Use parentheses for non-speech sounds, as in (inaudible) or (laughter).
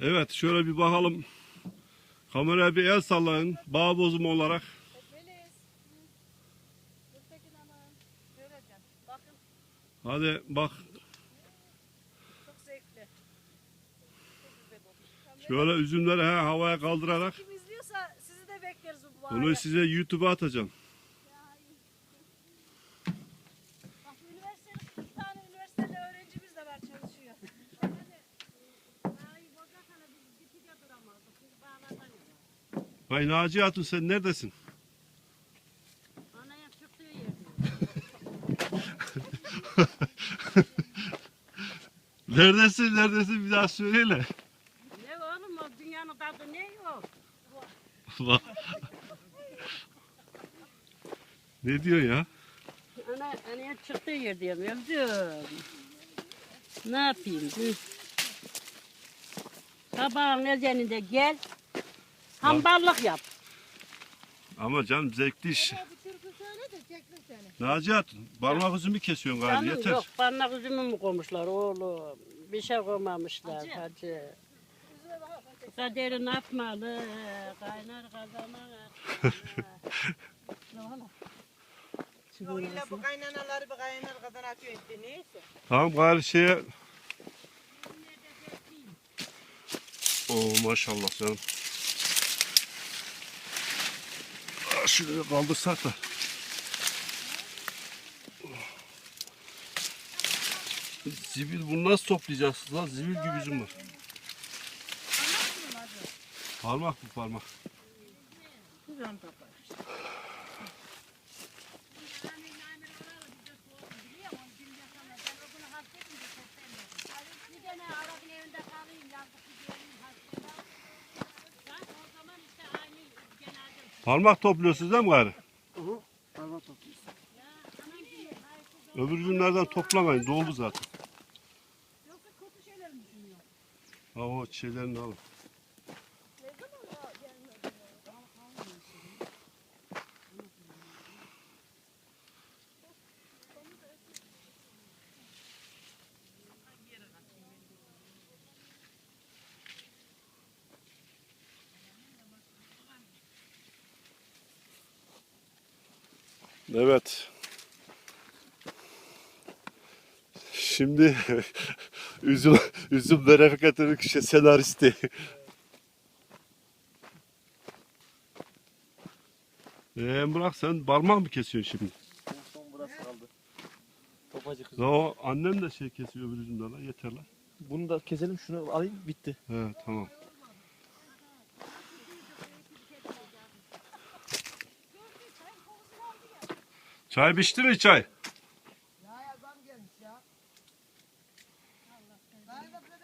Evet şöyle bir bakalım. Kameraya bir el sallayın. Bağ bozumu olarak. Hadi bak şöyle üzümleri he, havaya kaldırarak. Kim izliyorsa sizi de bekleriz bu Bunu size YouTube'a atacağım. Hay Naciye Hatun sen neredesin? Anaya çıktığı yerde. (laughs) Neredesin neredesin bir daha söyle. Ne oğlum o dünyanın tadı ne yok? Ne diyor ya? Ana, anaya çıktığı yer diyorum yavrum. Ne yapayım? Hı. Sabahın ezanında gel. Hamballık yap. Ama canım zevkli iş. Bir türkü söyle de çeksin seni. Parmak üzümü kesiyorsun galiba Canım yeter. yok parmak üzümü mü koymuşlar oğlum? Bir şey koymamışlar hacı. Kaderi ne yapmalı? Kaynar kazana. O illa bu kaynanaları bir kaynar kadar atıyor işte neyse. Tamam gari şeye... Oo maşallah canım. Aa, Şuraya kaldırsak da. Zibil bunu nasıl toplayacaksınız lan? Zibil gibi üzüm var. Parmak bu parmak. Parmak topluyorsunuz değil mi gari? Öbür günlerden toplamayın. Doldu zaten. Ha o şeylerini alın. Evet. Şimdi (laughs) üzüm üzüm ve Refikat'ın şey, senaristi. Ee, Emrah sen parmak mı kesiyorsun şimdi? Son burası kaldı. Topacı kız. Ya o annem de şey kesiyor öbür üzümden lan yeter lan. Bunu da keselim şunu alayım bitti. He tamam. Çay biçti mi çay? Ya ya zam gelmiş ya. Da